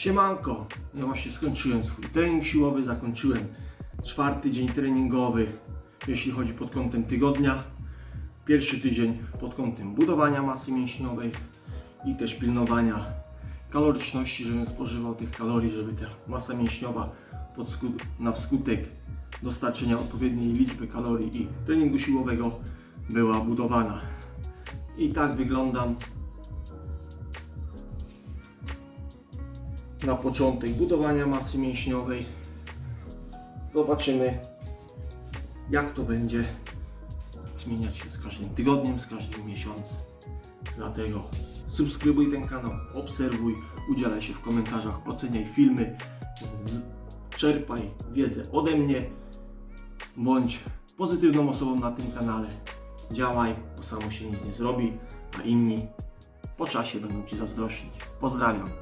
Siemanko, ja właśnie skończyłem swój trening siłowy, zakończyłem czwarty dzień treningowy, jeśli chodzi pod kątem tygodnia. Pierwszy tydzień pod kątem budowania masy mięśniowej i też pilnowania kaloryczności, żebym spożywał tych kalorii, żeby ta masa mięśniowa pod skut- na wskutek dostarczenia odpowiedniej liczby kalorii i treningu siłowego była budowana. I tak wyglądam na początek budowania masy mięśniowej. Zobaczymy, jak to będzie zmieniać się z każdym tygodniem, z każdym miesiącem. Dlatego subskrybuj ten kanał, obserwuj, udzielaj się w komentarzach, oceniaj filmy, czerpaj wiedzę ode mnie, bądź pozytywną osobą na tym kanale. Działaj, bo samo się nic nie zrobi, a inni po czasie będą Ci zazdrościć. Pozdrawiam.